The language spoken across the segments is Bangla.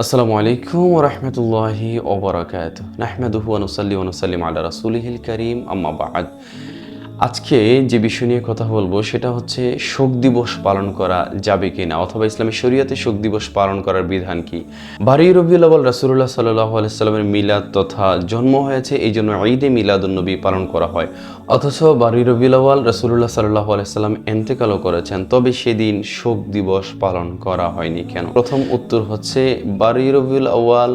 আসসালামু আলাইকুম রহমতুল্লাহি ওবরাকাত নাহমেদুহু আনুসাল্লি অনুসাল্লিম আল্লাহ রাসুলিহিল করিম আম্মা বাদ আজকে যে বিষয় নিয়ে কথা বলব, সেটা হচ্ছে শোক দিবস পালন করা যাবে কি না অথবা ইসলামী শরীয়তে শোক দিবস পালন করার বিধান কি? বারি রবিউল আওয়াল রাসুল্লাহ সাল্লাহ আলাইস্লামের মিলাদ তথা জন্ম হয়েছে, এই জন্য ঈদে মিলাদুন্নবী পালন করা হয়। অথচ বারি রবিউল আওয়াল রাসুল্লাহ সাল্লাহ আলাইস্লাম এন্তেকালও করেছেন, তবে সেদিন শোক দিবস পালন করা হয়নি কেন? প্রথম উত্তর হচ্ছে বারি রবিউল আওয়াল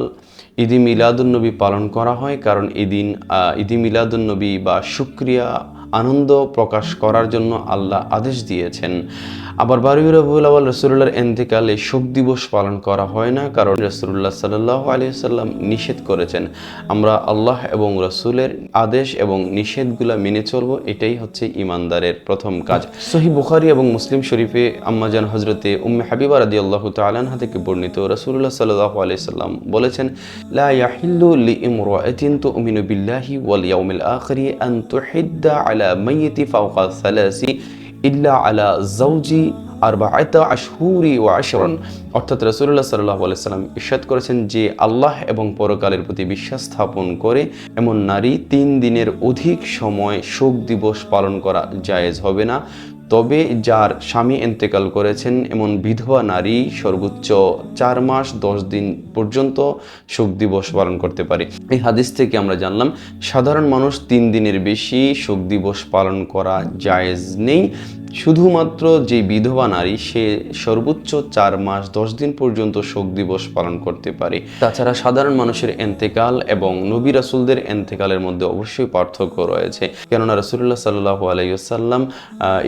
ঈদি মিলাদুন্নবী পালন করা হয়, কারণ এদিন ঈদি মিলাদুন্নবী বা শুক্রিয়া আনন্দ প্রকাশ করার জন্য আল্লাহ আদেশ দিয়েছেন। আবার বারুই রবিউল আওয়াল রসুল্লাহর এন্তেকালে শোক দিবস পালন করা হয় না, কারণ রসুল্লাহ সাল্লাহ আলিয়া সাল্লাম নিষেধ করেছেন। আমরা আল্লাহ এবং রসুলের আদেশ এবং নিষেধগুলা মেনে চলব, এটাই হচ্ছে ইমানদারের প্রথম কাজ। সহি বুখারি এবং মুসলিম শরীফে আম্মাজান হজরতে উম্মে হাবিবা রাদি আল্লাহ তালানহা থেকে বর্ণিত রসুল্লাহ সাল্লাহ আলিয়া সাল্লাম বলেছেন, লা ইয়াহিল্লু লি ইমরাআতিন তুমিনু বিল্লাহি ওয়াল ইয়াউমিল আখিরি আন তুহিদ্দা আলা অর্থাৎ রসুল্লাহ সাল্লাহ করেছেন যে আল্লাহ এবং পরকালের প্রতি বিশ্বাস স্থাপন করে এমন নারী তিন দিনের অধিক সময় শোক দিবস পালন করা জায়েজ হবে না। তবে যার স্বামী এন্তেকাল করেছেন এমন বিধবা নারী সর্বোচ্চ চার মাস দশ দিন পর্যন্ত শোক দিবস পালন করতে পারে। এই হাদিস থেকে আমরা জানলাম, সাধারণ মানুষ তিন দিনের বেশি শোক দিবস পালন করা জায়েজ নেই। শুধুমাত্র যে বিধবা নারী, সে সর্বোচ্চ চার মাস, দশ দিন পর্যন্ত শোক দিবস পালন করতে পারে। তাছাড়া সাধারণ মানুষের এন্তেকাল এবং নবী রাসুলদের এন্তেকালের মধ্যে অবশ্যই পার্থক্য রয়েছে। কেননা রসুল্লাহ সাল্লাহ আলাইসাল্লাম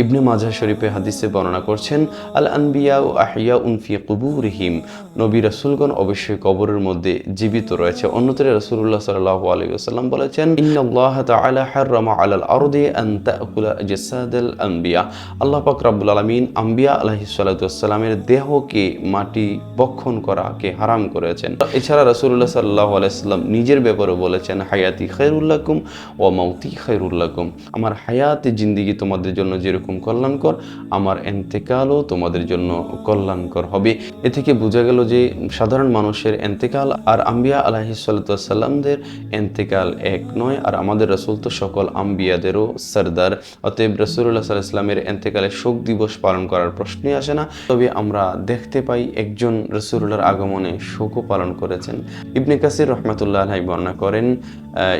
ইবনে মাঝা শরীফে হাদিসে বর্ণনা করছেন আল আনবিয়া ও আহিয়া উনফি কুবুরহিম। নবী রাসুলগণ অবশ্যই কবরের মধ্যে জীবিত রয়েছে। অন্যতরে রসুল্লাহ সাল্লাহ আলাইসাল্লাম বলেছেন, ইন্নাল্লাহ তাআলা হাররামা আলাল আরদি আন তাকুলা জাসাদাল আনবিয়া। আল্লাহ পাক রাব্বুল আলামিন আম্বিয়া আলাইহিসসালামের দেহকে মাটি বক্ষণ করাকে হারাম করেছেন। এছাড়া রাসূলুল্লাহ সাল্লাল্লাহু আলাইহি সাল্লাম নিজের ব্যাপারে বলেছেন, হায়াতি খায়রুল্লাকুম ওয়া মাউতি খায়রুল্লাকুম আমার হায়াতে জিন্দিগি তোমাদের জন্য যেরকম কল্যাণকর, আমার এন্তেকালও তোমাদের জন্য কল্যাণকর হবে। এ থেকে বোঝা গেল যে সাধারণ মানুষের এন্তেকাল আর আম্বিয়া আলাহিসাল্লামদের এন্তেকাল এক নয়, আর আমাদের রসুল তো সকল আম্বিয়াদেরও সর্দার। অতএব রসুল্লাহ সাল্লাহ ইসলামের এন্তেকালে শোক দিবস পালন করার প্রশ্নই আসে না। তবে আমরা দেখতে পাই একজন রসুল্লাহর আগমনে শোকও পালন করেছেন। ইবনে কাসির রহমতুল্লাহ আলাই বর্ণনা করেন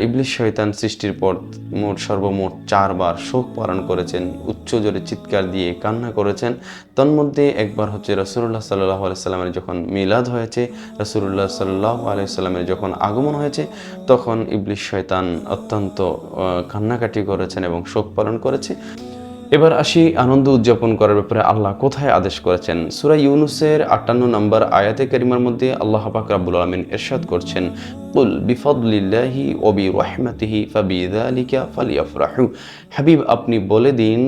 ইবলিশ শয়তান সৃষ্টির পর মোট সর্বমোট চারবার শোক পালন করেছেন উচ্চ জোরে চিৎকার দিয়ে কান্না করেছেন। তন্মধ্যে একবার হচ্ছে রসুল্লাহ সাল্লাহ আলাইসাল্লামের যখন মিলাদ হয়েছে রসুল্লাহ সাল্লাহ আলাইসাল্লামের যখন আগমন হয়েছে, তখন ইবলিশ শয়তান অত্যন্ত কান্নাকাটি করেছেন এবং শোক পালন করেছে। এবার আসি আনন্দ উদযাপন করার ব্যাপারে আল্লাহ কোথায় আদেশ করেছেন? সুরা ইউনুসের আটান্ন নম্বর আয়াতে কারিমার মধ্যে আল্লাহ পাক রাব্বুল আলমিন এরশাদ করছেন, কুল বিফদলিল্লাহি ওবি রহমাতিহি ফাবিদালিকা ফালিয়াফরাহু। হাবিব, আপনি বলে দিন,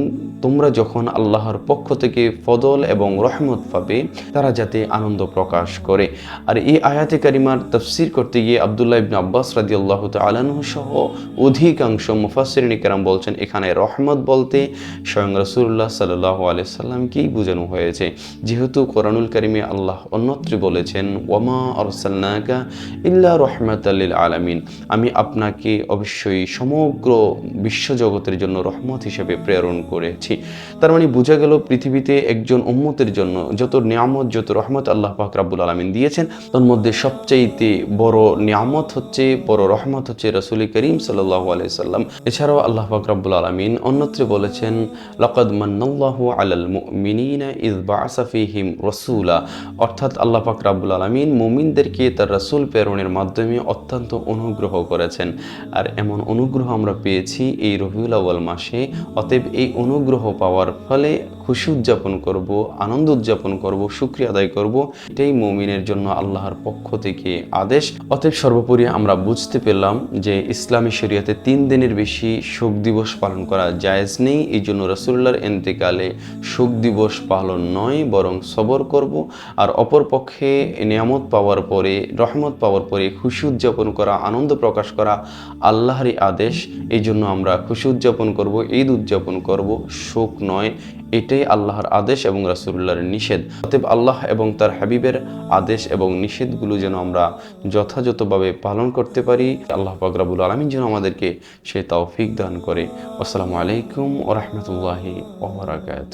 তোমরা যখন আল্লাহর পক্ষ থেকে ফদল এবং রহমত পাবে, তারা যাতে আনন্দ প্রকাশ করে। আর এই আয়াতে কারিমার তফসির করতে গিয়ে আবদুল্লাহ ইবনে আব্বাস রাদি আল্লাহ তালানহু সহ অধিকাংশ মুফাসরিন কেরাম বলছেন, এখানে রহমত বলতে স্বয়ং রসুল্লাহ সাল্লাহ আলাইসাল্লামকেই বোঝানো হয়েছে। যেহেতু কোরআনুল করিমে আল্লাহ অন্যত্র বলেছেন, ওয়ামা আরসাল্লাকা ইল্লা রহমাতাল্লিল আলামিন। আমি আপনাকে অবশ্যই সমগ্র বিশ্বজগতের জন্য রহমত হিসেবে প্রেরণ করেছি। তার মানে বোঝা গেল পৃথিবীতে একজন উম্মতের জন্য যত নিয়ামত, যত রহমত আল্লাহ পাক রাব্বুল আলমিন দিয়েছেন, তার মধ্যে সবচাইতে বড় নিয়ামত হচ্ছে, বড় রহমত হচ্ছে রসুল করিম সাল্লাহ আলাইসাল্লাম এছাড়াও আল্লাহ পাক রাব্বুল আলমিন অন্যত্রে বলেছেন লকদ মান্নাল্লাহু আলাল মুমিনিনা ইজ বাআসা ফীহিম রাসূলা। অর্থাৎ আল্লাহ পাক রাব্বুল আলামিন মুমিনদেরকে তার রসুল প্রেরণের মাধ্যমে অত্যন্ত অনুগ্রহ করেছেন। আর এমন অনুগ্রহ আমরা পেয়েছি এই রবিউল আউয়াল মাসে। অতএব এই অনুগ্রহ পাওয়ার ফলে খুশি উদযাপন করব, আনন্দ উদযাপন করব, শুক্রিয়া আদায় করব, এটাই মুমিনের জন্য আল্লাহর পক্ষ থেকে আদেশ। অতএব সর্বোপরি আমরা বুঝতে পেলাম যে ইসলামী শরীয়তে তিন দিনের বেশি শোক দিবস পালন করা জায়েজ নেই। এই জন্য রসুল্লার এন্তেকালে শোক দিবস পালন নয়, বরং সবর করব। আর অপরপক্ষে নিয়ামত পাওয়ার পরে, রহমত পাওয়ার পরে, খুশি উদযাপন করা, আনন্দ প্রকাশ করা আল্লাহরই আদেশ। এই জন্য আমরা খুশি উদযাপন করব, ঈদ উদযাপন করব। শোক নয় এটাই আল্লাহর আদেশ এবং রাসুল্লাহর নিষেধ। অতএব আল্লাহ এবং তার হাবিবের আদেশ এবং নিষেধগুলো যেন আমরা যথাযথভাবে পালন করতে পারি। আল্লাহ পাকরাবুল আলমিন যেন আমাদেরকে সে তৌফিক দান করে। আসসালামু আলাইকুম ও রহমতুল্লাহি ওবরাকাত